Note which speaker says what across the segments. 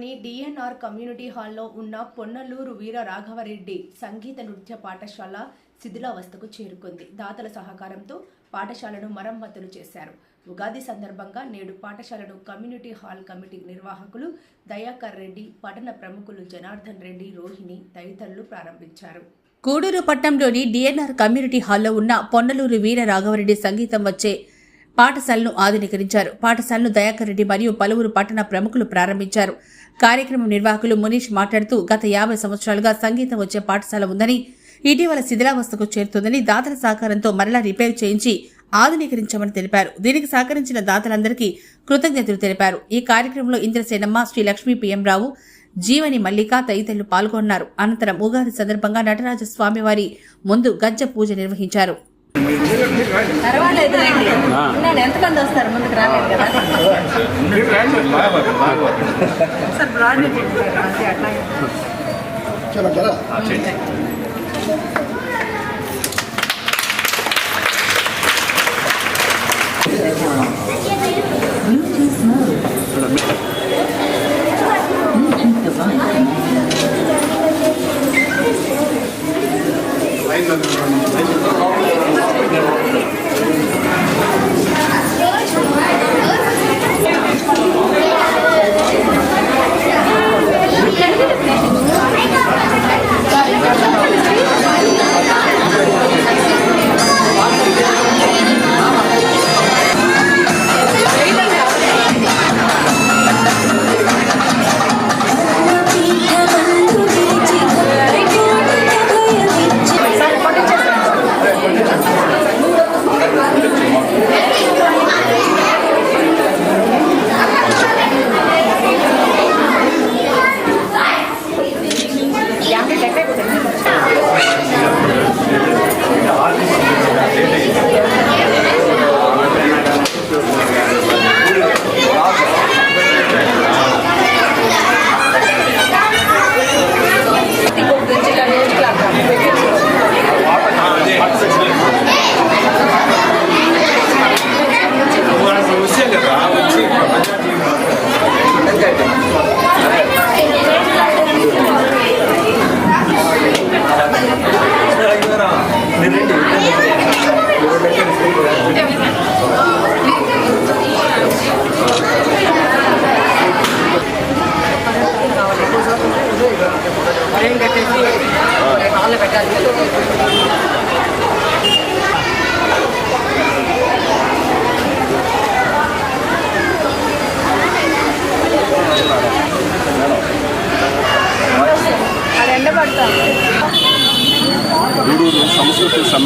Speaker 1: పట్టణంలోని DNR community హాల్లో ఉన్న పొన్నలూరు వీర రాఘవరెడ్డి సంగీత నృత్య పాఠశాల శిథిలావస్థకు చేరుకుంది. దాతల సహకారంతో పాఠశాలను మరమ్మతులు చేశారు. ఉగాది సందర్భంగా నేడు పాఠశాలను కమ్యూనిటీ హాల్ కమిటీ నిర్వాహకులు దయాకర్ రెడ్డి పట్టణ ప్రముఖులు జనార్దన్ రెడ్డి రోహిణి తదితరులు ప్రారంభించారు.
Speaker 2: కూడూరు పట్టణంలోని డిఎన్ఆర్ కమ్యూనిటీ హాల్లో ఉన్న పొన్నలూరు వీర రాఘవరెడ్డి సంగీతం వచ్చే పాఠశాలను ఆధునీకరించారు. పాఠశాలను దయాకర్ రెడ్డి మరియు పలువురు పట్టణ ప్రముఖులు ప్రారంభించారు. కార్యక్రమం నిర్వాహకులు మునీష్ మాట్లాడుతూ గత యాభై సంవత్సరాలుగా సంగీతం వచ్చే పాఠశాల ఉందని ఇటీవల శిథిలావస్థకు చేరుతుందని దాతల సహకారంతో మరలా రిపేర్ చేయించి ఆధునీకరించామని తెలిపారు. దీనికి సహకరించిన దాతలందరికీ కృతజ్ఞతలు తెలిపారు. ఈ కార్యక్రమంలో ఇంద్రసేనమ్మ శ్రీ లక్ష్మీ పిఎం రావు జీవని మల్లిక తదితరులు పాల్గొన్నారు. అనంతరం ఉగాది సందర్భంగా నటరాజ స్వామివారి ముందు గజ్జ పూజ నిర్వహించారు.
Speaker 3: పర్వాలేదులేండి ఉన్నాను ఎంతమంది వస్తారు ముందుకు రాలేదు కదా సార్ బ్రాడ్ అది అట్లా ఫ్రేమ్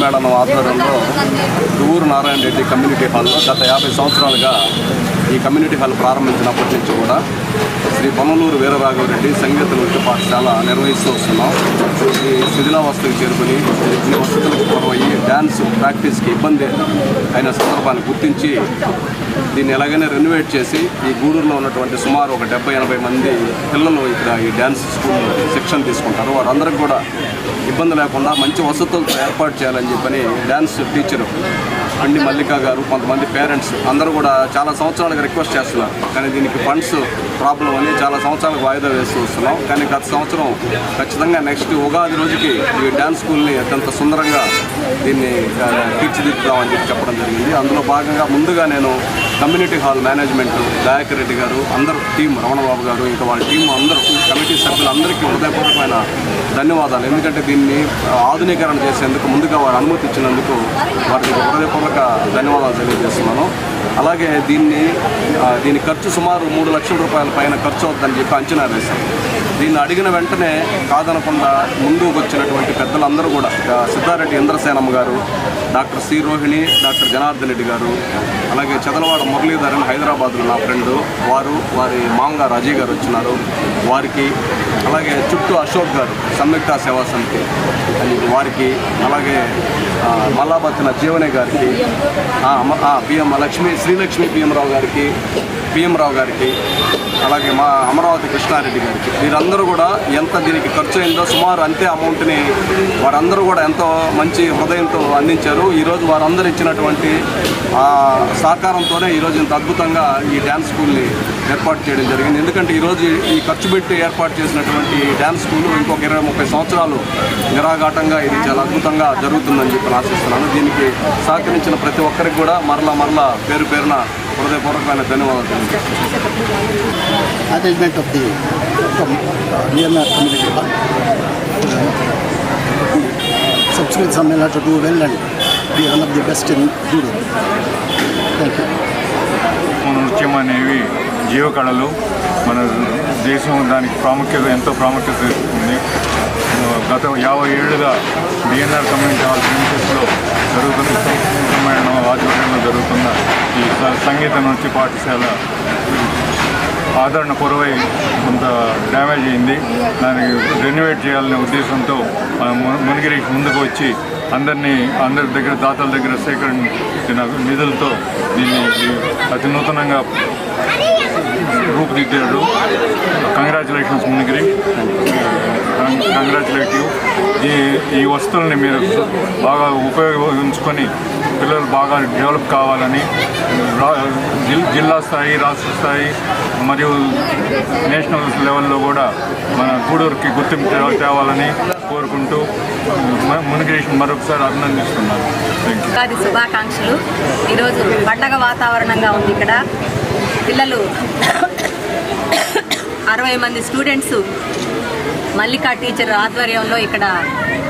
Speaker 4: మేడం ఆధ్వర్యంలో దువ్వూరు నారాయణ రెడ్డి కమ్యూనిటీ హాల్లో గత యాభై సంవత్సరాలుగా ఈ కమ్యూనిటీ హాల్ ప్రారంభించినప్పటి నుంచి కూడా శ్రీ పొన్నలూరు వీరరాఘవరెడ్డి సంగీత నృత్య పాఠశాల నిర్వహిస్తూ వస్తున్నాం. ఈ శిథిలావస్థకు చేరుకుని ఈ వసతులకు పొరవయ్యి డ్యాన్స్ ప్రాక్టీస్కి ఇబ్బంది అయిన సందర్భాన్ని గుర్తించి దీన్ని ఎలాగైనా రెనోవేట్ చేసి ఈ గూడూరులో ఉన్నటువంటి సుమారు ఒక డెబ్బై ఎనభై మంది పిల్లలు ఇక్కడ ఈ డ్యాన్స్ స్కూల్ శిక్షణ తీసుకుంటారు. వారందరికీ కూడా ఇబ్బంది లేకుండా మంచి వసతులతో ఏర్పాటు చేయాలని చెప్పని డ్యాన్స్ టీచరు అండి మల్లిక గారు కొంతమంది పేరెంట్స్ అందరూ కూడా చాలా సంవత్సరాలుగా రిక్వెస్ట్ చేస్తున్నారు. కానీ దీనికి ఫండ్స్ ప్రాబ్లం అని చాలా సంవత్సరాలకు వాయిదా వేస్తూ వస్తున్నాం. కానీ గత సంవత్సరం ఖచ్చితంగా నెక్స్ట్ ఉగాది రోజుకి ఈ డ్యాన్స్ స్కూల్ని అత్యంత సుందరంగా దీన్ని తీర్చిదిద్దుదామని చెప్పి చెప్పడం జరిగింది. అందులో భాగంగా ముందుగా నేను community hall management Dayakar Reddy గారు అందరూ టీం రమణబాబు గారు ఇంకా వాళ్ళ టీం అందరూ కమిటీ సభ్యులందరికీ హృదయపూర్వకమైన ధన్యవాదాలు. ఎందుకంటే దీన్ని ఆధునీకరణ చేసేందుకు ముందుగా వారు అనుమతి ఇచ్చినందుకు వారికి హృదయపూర్వక ధన్యవాదాలు తెలియజేస్తున్నాను. అలాగే దీన్ని దీని ఖర్చు సుమారు మూడు లక్షల రూపాయల పైన ఖర్చు అవుతుందని చెప్పి అంచనా వేశాం దీన్ని అడిగిన వెంటనే కాదనకుండా ముందుకు వచ్చినటువంటి పెద్దలందరూ కూడా సిద్ధారెడ్డి ఇంద్రసేనమ్మ గారు doctor C Rohini doctor Janardhan Reddy గారు అలాగే చదలవాడ మురళీధరన్ హైదరాబాద్లో నా ఫ్రెండ్ వారు వారి మామగారు అజయ్ గారు వచ్చినారు వారికి అలాగే చుట్టూ అశోక్ గారు సంయుక్త సేవా సమితి అని వారికి అలాగే మల్లాబత్తిన జీవనే గారికి ఆ, పిఎం లక్ష్మి శ్రీలక్ష్మి పిఎం రావు గారికి పిఎం రావు గారికి అలాగే మా అమరావతి కృష్ణారెడ్డి గారికి. వీరందరూ కూడా ఎంత దీనికి ఖర్చు అయిందో సుమారు అంతే అమౌంట్ని వారందరూ కూడా ఎంతో మంచి హృదయంతో అందించారు. ఈరోజు వారందరూ ఇచ్చినటువంటి సహకారంతోనే ఈరోజు ఇంత అద్భుతంగా ఈ డ్యాన్స్ స్కూల్ని ఏర్పాటు చేయడం జరిగింది. ఎందుకంటే ఈరోజు ఈ ఖర్చు పెట్టి ఏర్పాటు చేసినటువంటి ఈ డ్యాన్స్ స్కూల్ ఇంకొక ఇరవై ముప్పై సంవత్సరాలు నిరాఘాటంగా ఇది చాలా అద్భుతంగా జరుగుతుందని చెప్పి ఆశిస్తున్నాను. దీనికి సహకరించిన ప్రతి ఒక్కరికి కూడా మరలా మరలా పేరు పేరున హృదయపూర్వకమైన ధన్యవాదాలు
Speaker 5: uh, DNR community hall. Subsequent Sammela to do well and be one of the best in judo. Thank you.
Speaker 6: నృత్యం అనేవి జీవకళలు మన దేశం దానికి ప్రాముఖ్యత ఎంతో ప్రాముఖ్యత ఇస్తుంది. గత యాభై ఏళ్ళుగా డిఎన్ఆర్ కమ్యూనిటీ హాల్ ప్రిన్సెస్లో జరుగుతున్న సంస్కృతమైన ఆధ్వర్యంలో జరుగుతున్న ఈ సంగీత నృత్య పాఠశాల ఆదరణ కొరవై కొంత డ్యామేజ్ అయింది. దాన్ని రెన్యువేట్ చేయాలనే ఉద్దేశంతో మన మునిగిరి ముందుకు వచ్చి అందరినీ అందరి దగ్గర దాతల దగ్గర సేకరించిన నిధులతో దీన్ని అతి నూతనంగా రూపుదిద్దారు. కంగ్రాచులేషన్స్ మునిగిరి. కంగ్రాచులేటివ్ ఈ ఈ వస్తువుల్ని మీరు బాగా ఉపయోగించుకొని పిల్లలు బాగా డెవలప్ కావాలని రా- జిల్లా స్థాయి రాష్ట్ర స్థాయి మరియు నేషనల్ లెవెల్లో కూడా మన గూడూరుకి గుర్తింపు తేవాలని కోరుకుంటూ మునిగిరేషన్ మరొకసారి అభినందిస్తున్నాను.
Speaker 3: ఉగాది శుభాకాంక్షలు. ఈరోజు పండగ వాతావరణంగా ఉంది ఇక్కడ. పిల్లలు అరవై మంది స్టూడెంట్స్ మల్లికా టీచర్ ఆధ్వర్యంలో ఇక్కడ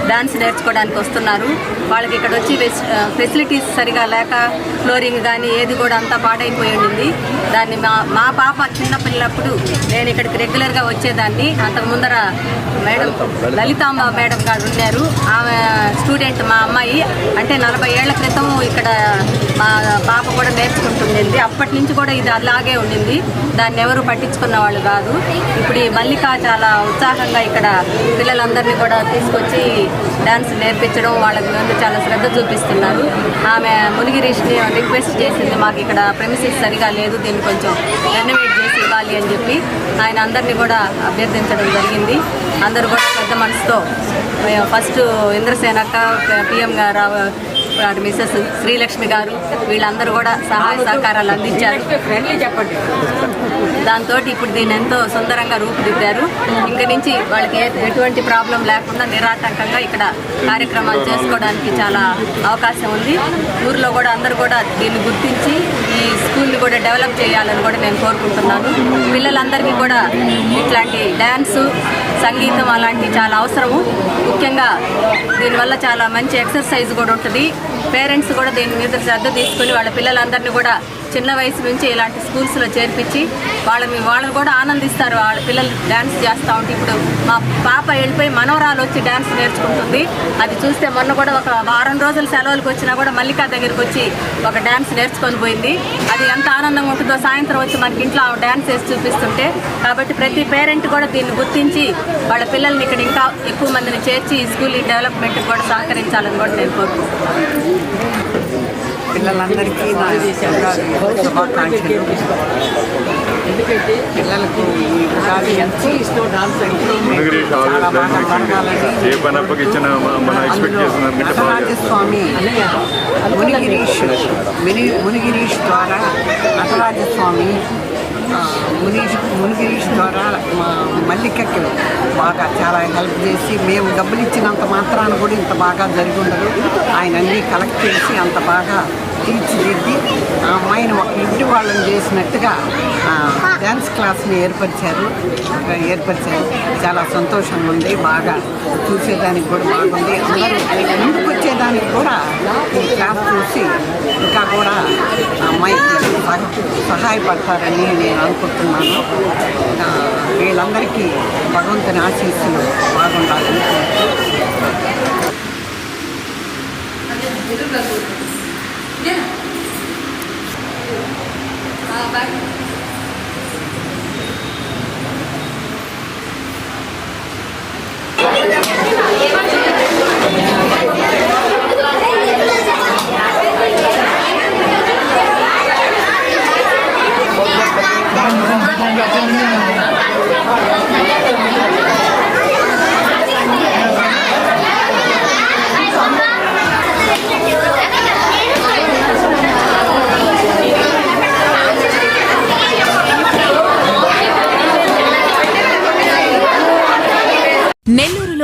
Speaker 3: డాన్స్ నేర్చుకోవడానికి వస్తున్నారు. వాళ్ళకి ఇక్కడ వచ్చి ఫెసిలిటీస్ సరిగా లేక ఫ్లోరింగ్ కానీ ఏది కూడా అంతా పాడైపోయి ఉండింది. దాన్ని మా మా పాప చిన్న పిల్లప్పుడు నేను ఇక్కడికి రెగ్యులర్గా వచ్చేదాన్ని. అంతకు ముందర మేడం లలితాంబ మేడం గారు ఉన్నారు. ఆమె స్టూడెంట్ మా అమ్మాయి అంటే నలభై ఏళ్ళ క్రితం ఇక్కడ మా పాప కూడా నేర్చుకుంటుండింది. అప్పటి నుంచి కూడా ఇది అలాగే ఉండింది. దాన్ని ఎవరు పట్టించుకున్న వాళ్ళు కాదు. ఇప్పుడు ఈ మల్లిక చాలా ఉత్సాహంగా ఇక్కడ పిల్లలందరినీ కూడా తీసుకొచ్చి డ్యాన్స్ నేర్పించడం వాళ్ళకి ముందు చాలా శ్రద్ధ చూపిస్తున్నారు. ఆమె మునిగిరీష్ని రిక్వెస్ట్ చేసింది. మాకు ఇక్కడ ప్రెమిసిస్ సరిగా లేదు. దీన్ని కొంచెం రెనోవేట్ చేసి ఇవ్వాలి అని చెప్పి ఆయన అందరినీ కూడా అభ్యర్థించడం జరిగింది. అందరూ కూడా పెద్ద మనసుతో ఫస్ట్ ఇంద్రసేనక్క పిఎం గారు గారు మిస్సెస్ శ్రీలక్ష్మి గారు. వీళ్ళందరూ కూడా సహాయ సహకారాలు అందించారు. చెప్పండి. దాంతో ఇప్పుడు దీన్ని ఎంతో సుందరంగా రూపుదిద్దారు. ఇంక నుంచి వాళ్ళకి ఎటువంటి ప్రాబ్లం లేకుండా నిరాటంకంగా ఇక్కడ కార్యక్రమాలు చేసుకోవడానికి చాలా అవకాశం ఉంది. ఊర్లో కూడా అందరూ కూడా దీన్ని గుర్తించి ఈ స్కూల్ని కూడా డెవలప్ చేయాలని కూడా నేను కోరుకుంటున్నాను. పిల్లలందరికీ కూడా ఇట్లాంటి డ్యాన్సు సంగీతం అలాంటివి చాలా అవసరము. ముఖ్యంగా దీనివల్ల చాలా మంచి ఎక్సర్సైజ్ కూడా ఉంటుంది. పేరెంట్స్ కూడా దీని మీద శ్రద్ధ తీసుకుని వాళ్ళ పిల్లలందరినీ కూడా చిన్న వయసు నుంచి ఇలాంటి స్కూల్స్లో చేర్పించి వాళ్ళని వాళ్ళని కూడా ఆనందిస్తారు. వాళ్ళ పిల్లలు డ్యాన్స్ చేస్తూ ఉంటే ఇప్పుడు మా పాప వెళ్ళిపోయి మనవరాలు వచ్చి డ్యాన్స్ నేర్చుకుంటుంది. అది చూస్తే మొన్న కూడా ఒక వారం రోజులు సెలవులకు వచ్చినా కూడా మల్లికా దగ్గరికి వచ్చి ఒక డ్యాన్స్ నేర్చుకొని పోయింది. అది ఎంత ఆనందంగా ఉంటుందో సాయంత్రం వచ్చి మనకి ఇంట్లో ఆ డ్యాన్స్ వేసి చూపిస్తుంటే కాబట్టి ప్రతి పేరెంట్ కూడా దీన్ని గుర్తించి వాళ్ళ పిల్లల్ని ఇక్కడ ఇంకా ఎక్కువ మందిని చేర్చి ఈ స్కూల్ డెవలప్మెంట్ కూడా సహకరించాలని కూడా నేను కోరుకుంటున్నాను.
Speaker 7: పిల్లలందరికీ నా శుభాకాంక్షలు. పిల్లలకు ఈ ఉగాది ఎంతో చాలా బాగా
Speaker 6: మనం.
Speaker 7: నటరాజస్వామి మునిగిరీష్ ముని మునిగిరీష్ ద్వారా నటరాజస్వామి ఆ, మునీష్ మునిగిరీష్ ద్వారా మా మల్లికకి బాగా చాలా హెల్ప్ చేసి మేము డబ్బులు ఇచ్చినంత మాత్రాన కూడా ఇంత బాగా జరిగి ఉండదు. ఆయన అన్నీ కలెక్ట్ చేసి అంత బాగా తీర్చిదిద్ది ఆ అమ్మాయిని ఒక ఇంటి వాళ్ళని చేసినట్టుగా డ్యాన్స్ క్లాస్ని ఏర్పరిచారు. ఏర్పరిచారు. చాలా సంతోషంగా ఉంది బాగా చూసేదానికి కూడా బాగుంది. అందరూ ముందుకు వచ్చేదానికి కూడా ఈ క్లాస్ చూసి ఇంకా కూడా ఆ అమ్మాయికి సహ- సహాయపడతారని నేను అనుకుంటున్నాను. వీళ్ళందరికీ భగవంతుని ఆశీస్సులు బాగుండాలని కోరుకుంటున్నాను.
Speaker 3: ఆ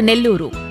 Speaker 8: నెల్లూరు.